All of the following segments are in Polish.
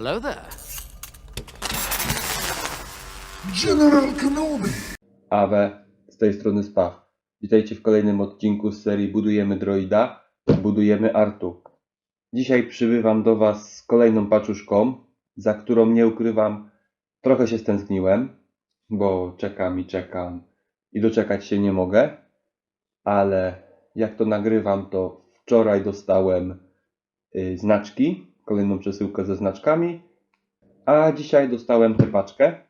Hello there. General Kenobi! Awe, z tej strony Spaw. Witajcie w kolejnym odcinku z serii Budujemy Droida, budujemy Artu. Dzisiaj przybywam do Was z kolejną paczuszką, za którą nie ukrywam, trochę się stęskniłem, bo czekam i czekam i doczekać się nie mogę, ale jak to nagrywam, to wczoraj dostałem y, znaczki, kolejną przesyłkę ze znaczkami, a dzisiaj dostałem tę paczkę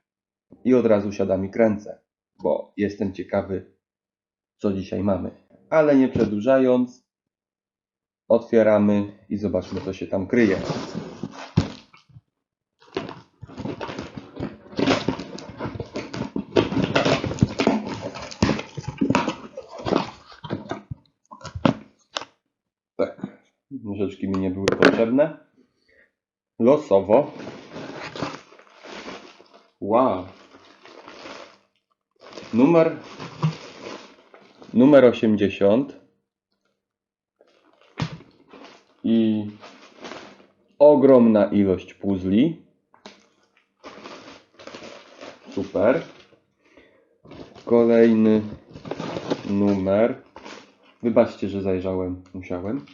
i od razu siadam i kręcę bo jestem ciekawy, co dzisiaj mamy. Ale nie przedłużając, otwieramy i zobaczmy, co się tam kryje. Tak, rzeczki mi nie były potrzebne. Losowo. Wow. Numer numer 80 i ogromna ilość puzli. Super. Kolejny numer. Wybaczcie, że zajrzałem, musiałem.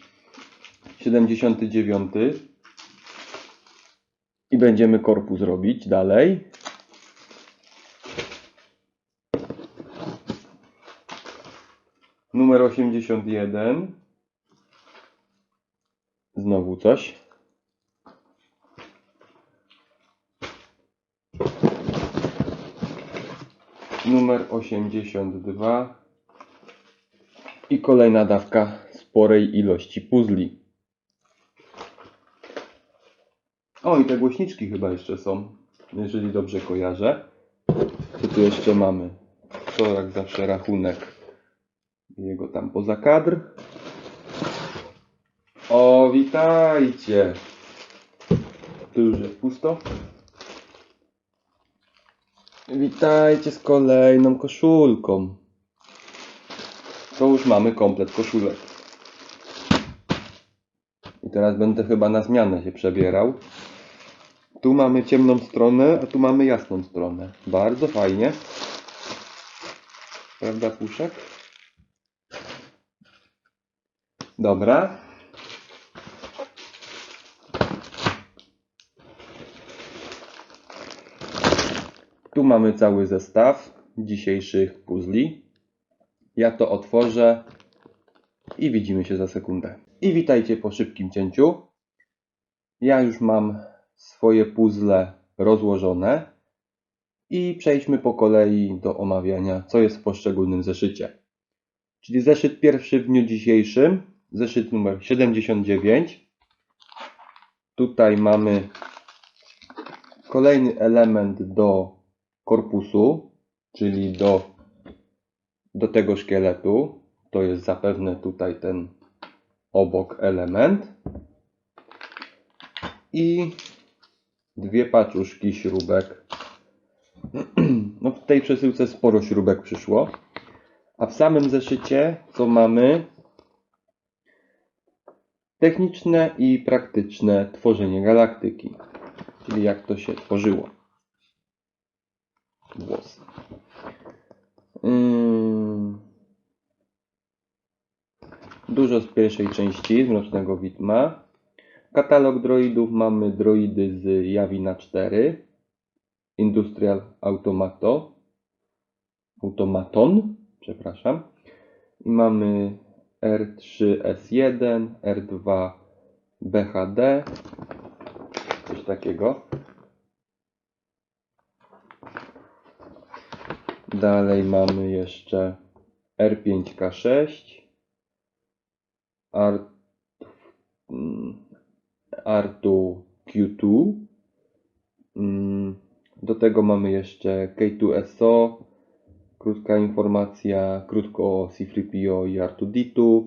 79. I będziemy korpus robić dalej. Numer 81. Znowu coś. Numer 82. I kolejna dawka sporej ilości puzli. O, i te głośniczki chyba jeszcze są, jeżeli dobrze kojarzę. Co tu jeszcze mamy? To jak zawsze rachunek jego tam poza kadr. O, witajcie! Tu już jest pusto. Witajcie z kolejną koszulką. To już mamy komplet koszulek. I teraz będę chyba na zmianę się przebierał. Tu mamy ciemną stronę, a tu mamy jasną stronę. Bardzo fajnie. Prawda, Puszek? Dobra. Tu mamy cały zestaw dzisiejszych puzli. Ja to otworzę i widzimy się za sekundę. I witajcie po szybkim cięciu. Ja już mam swoje puzzle rozłożone i przejdźmy po kolei do omawiania, co jest w poszczególnym zeszycie. Czyli zeszyt pierwszy w dniu dzisiejszym, zeszyt numer 79. Tutaj mamy kolejny element do korpusu, czyli do, do tego szkieletu. To jest zapewne tutaj ten obok element. I dwie paczuszki śrubek. No w tej przesyłce sporo śrubek przyszło. A w samym zeszycie co mamy? Techniczne i praktyczne tworzenie galaktyki. Czyli jak to się tworzyło. Włosy. Mm. Dużo z pierwszej części, Mrocznego Widma. Katalog droidów mamy droidy z Jawina 4. Industrial Automato. Automaton, przepraszam. I mamy R3S1, R2 BHD. Coś takiego. Dalej mamy jeszcze R5K6. Art, mm, Artu Q2. Mm, Do tego mamy jeszcze K2SO, krótka informacja, krótko o C3PO i R2D2,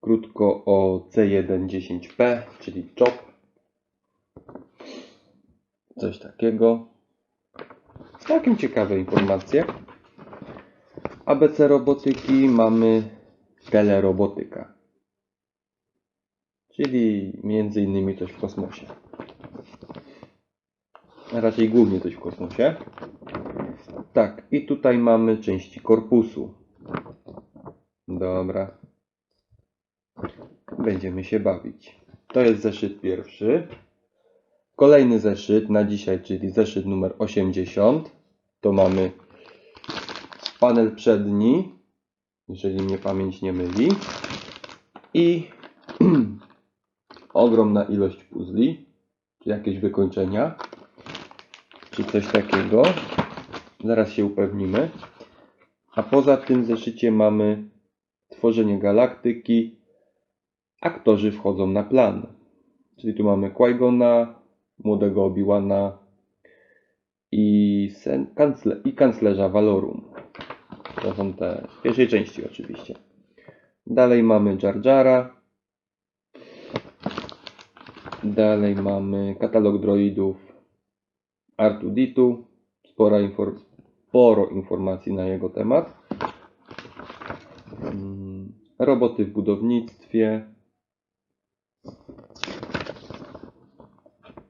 krótko o C110P, czyli CHOP. Coś takiego. Całkiem ciekawe informacje. ABC robotyki mamy telerobotyka. Czyli między innymi coś w kosmosie. A raczej głównie coś w kosmosie. Tak, i tutaj mamy części korpusu. Dobra. Będziemy się bawić. To jest zeszyt pierwszy. Kolejny zeszyt na dzisiaj, czyli zeszyt numer 80. To mamy panel przedni, jeżeli mnie pamięć nie myli. I ogromna ilość puzli, czy jakieś wykończenia, czy coś takiego. Zaraz się upewnimy. A poza tym zeszycie mamy tworzenie galaktyki. Aktorzy wchodzą na plan. Czyli tu mamy Qui-Gona, młodego Obi-Wana i, kancle, i kanclerza Valorum. To są te w pierwszej części oczywiście. Dalej mamy Jar Jara. Dalej mamy katalog droidów R2D2. Spora sporo informacji na jego temat. Mm, Roboty w budownictwie.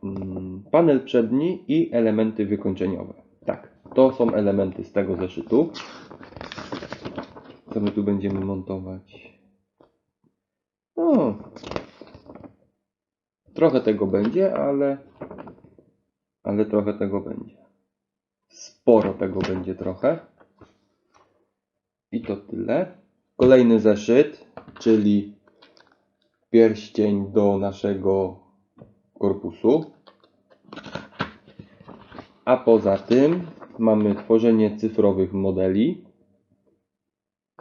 Mm, Panel przedni i elementy wykończeniowe. Tak, to są elementy z tego zeszytu. Co my tu będziemy montować? No, trochę tego będzie, ale, ale trochę tego będzie. Sporo tego będzie trochę. I to tyle. Kolejny zeszyt, czyli pierścień do naszego korpusu. A poza tym mamy tworzenie cyfrowych modeli,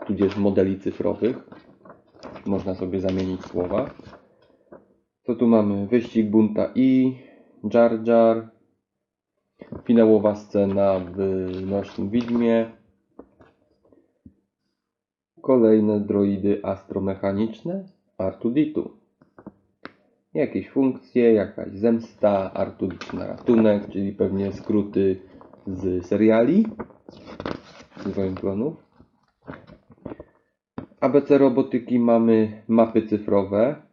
tudzież modeli cyfrowych. Można sobie zamienić słowa. Co tu mamy? Wyścig Bunta i Jar Jar. Finałowa scena w Nośnym Widmie. Kolejne droidy astromechaniczne. R2D2. Jakieś funkcje, jakaś zemsta, R2D2 na ratunek, czyli pewnie skróty z seriali. Z Wojen Klonów. ABC robotyki mamy mapy cyfrowe,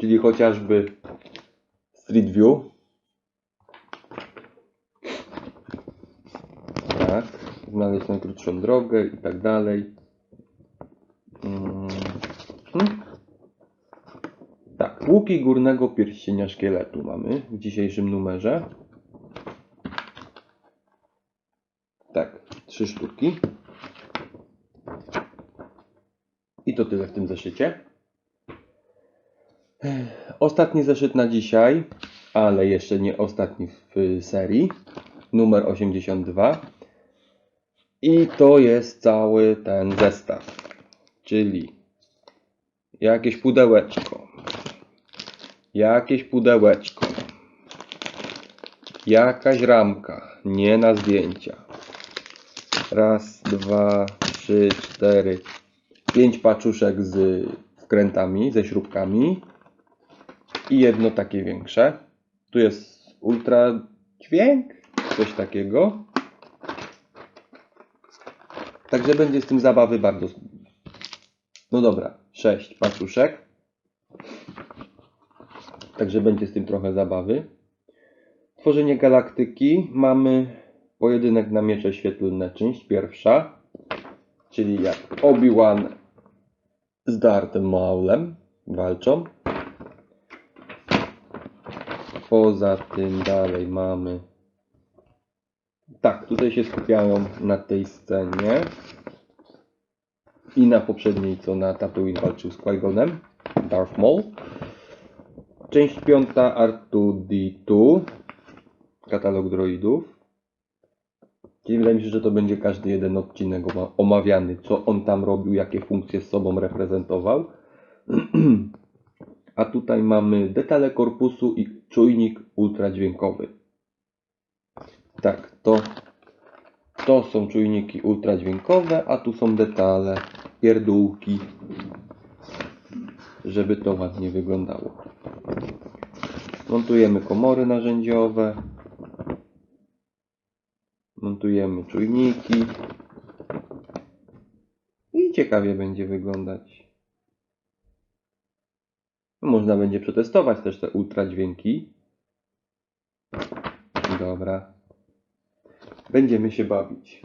czyli chociażby Street View. Tak, znaleźć najkrótszą drogę i tak dalej. Mm. Hmm. Tak, łuki górnego pierścienia szkieletu mamy w dzisiejszym numerze. Tak, trzy sztuki. I to tyle w tym zeszycie. Ostatni zeszyt na dzisiaj, ale jeszcze nie ostatni w serii. Numer 82. I to jest cały ten zestaw. Czyli jakieś pudełeczko. Jakieś pudełeczko. Jakaś ramka. Nie na zdjęcia. Raz, dwa, trzy, cztery, pięć paczuszek z wkrętami, ze śrubkami i jedno takie większe. Tu jest ultra dźwięk, coś takiego. Także będzie z tym zabawy bardzo. No dobra, sześć paczuszek. Także będzie z tym trochę zabawy. Tworzenie galaktyki. Mamy pojedynek na miecze świetlne, część pierwsza. Czyli jak Obi-Wan z Darthem Maulem walczą. Poza tym dalej mamy. Tak, tutaj się skupiają na tej scenie. I na poprzedniej, co na Tatooine walczył z Qui-Gonem. Darth Maul. Część piąta R2D2. Katalog droidów. Czyli wydaje mi się, że to będzie każdy jeden odcinek oma- omawiany, co on tam robił, jakie funkcje z sobą reprezentował. A tutaj mamy detale korpusu i czujnik ultradźwiękowy. Tak, to, to są czujniki ultradźwiękowe, a tu są detale, pierdółki, żeby to ładnie wyglądało. Montujemy komory narzędziowe. Montujemy czujniki. I ciekawie będzie wyglądać. Można będzie przetestować też te ultradźwięki. Dobra. Będziemy się bawić.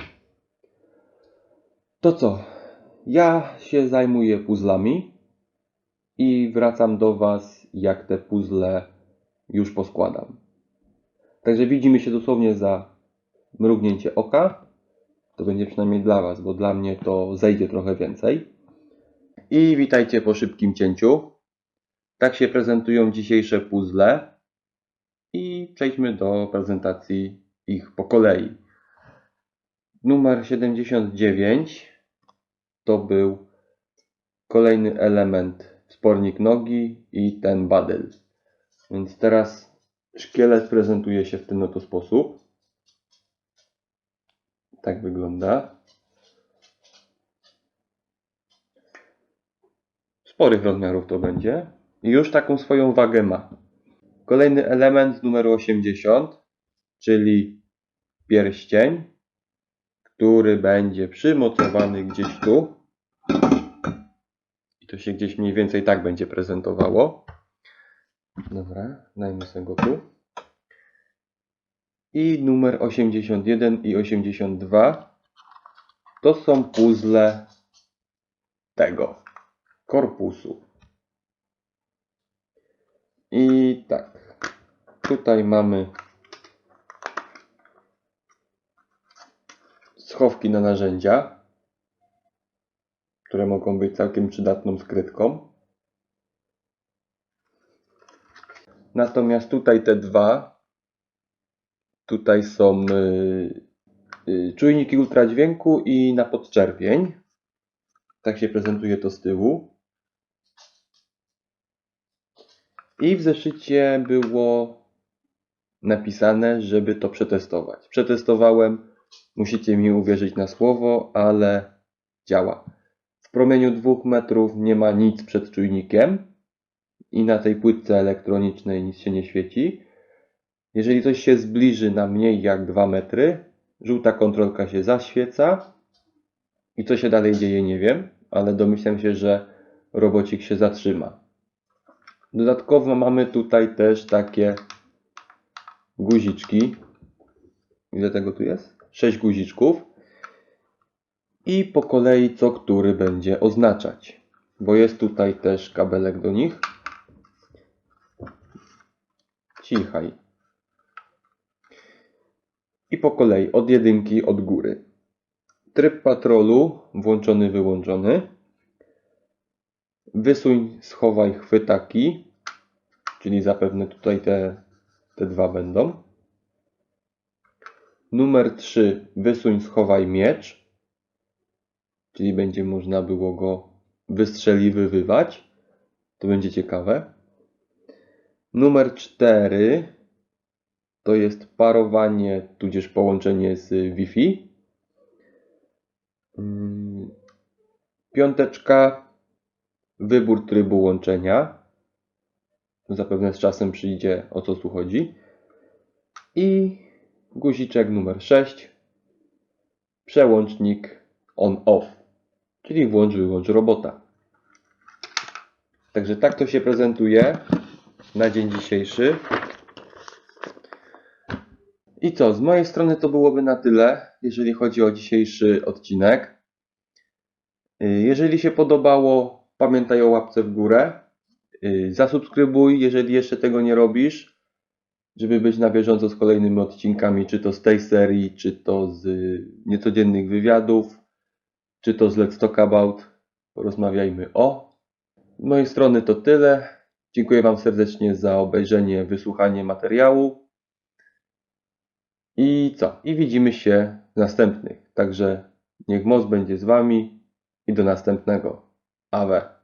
To co? Ja się zajmuję puzzlami i wracam do Was, jak te puzzle już poskładam. Także widzimy się dosłownie za mrugnięcie oka. To będzie przynajmniej dla Was, bo dla mnie to zejdzie trochę więcej. I witajcie po szybkim cięciu. Tak się prezentują dzisiejsze puzzle. I przejdźmy do prezentacji ich po kolei. Numer 79 to był kolejny element wspornik nogi i ten badyl. Więc teraz szkielet prezentuje się w ten oto sposób. Tak wygląda. Sporych rozmiarów to będzie. Już taką swoją wagę ma. Kolejny element z numeru 80, czyli pierścień, który będzie przymocowany gdzieś tu. I to się gdzieś mniej więcej tak będzie prezentowało. Dobra, dajmy sobie go tu. I numer 81 i 82 to są puzzle tego korpusu. I tak, tutaj mamy schowki na narzędzia, które mogą być całkiem przydatną skrytką. Natomiast tutaj te dwa, tutaj są y, y, czujniki ultradźwięku i na podczerwień. Tak się prezentuje to z tyłu. I w zeszycie było napisane, żeby to przetestować. Przetestowałem, musicie mi uwierzyć na słowo, ale działa. W promieniu 2 metrów nie ma nic przed czujnikiem i na tej płytce elektronicznej nic się nie świeci. Jeżeli coś się zbliży na mniej jak 2 metry, żółta kontrolka się zaświeca i co się dalej dzieje nie wiem, ale domyślam się, że robocik się zatrzyma. Dodatkowo mamy tutaj też takie guziczki. Ile tego tu jest? 6 guziczków. I po kolei co który będzie oznaczać. Bo jest tutaj też kabelek do nich. Cichaj. I po kolei od jedynki od góry. Tryb patrolu włączony, wyłączony. Wysuń, schowaj chwytaki, czyli zapewne tutaj te, te dwa będą. Numer 3. Wysuń, schowaj miecz, czyli będzie można było go wystrzeliwywać. To będzie ciekawe. Numer 4 to jest parowanie, tudzież połączenie z Wi-Fi. Mm, Piąteczka wybór trybu łączenia. Zapewne z czasem przyjdzie o co tu chodzi. I guziczek numer 6. Przełącznik on-off, czyli włącz, wyłącz robota. Także tak to się prezentuje na dzień dzisiejszy. I co, z mojej strony to byłoby na tyle, jeżeli chodzi o dzisiejszy odcinek. Jeżeli się podobało, pamiętaj o łapce w górę. Y, Zasubskrybuj, jeżeli jeszcze tego nie robisz, żeby być na bieżąco z kolejnymi odcinkami, czy to z tej serii, czy to z y, niecodziennych wywiadów, czy to z Let's Talk About. Porozmawiajmy o. Z mojej strony to tyle. Dziękuję Wam serdecznie za obejrzenie, wysłuchanie materiału. I co? I widzimy się w następnych. Także niech moc będzie z Wami i do następnego. Awe.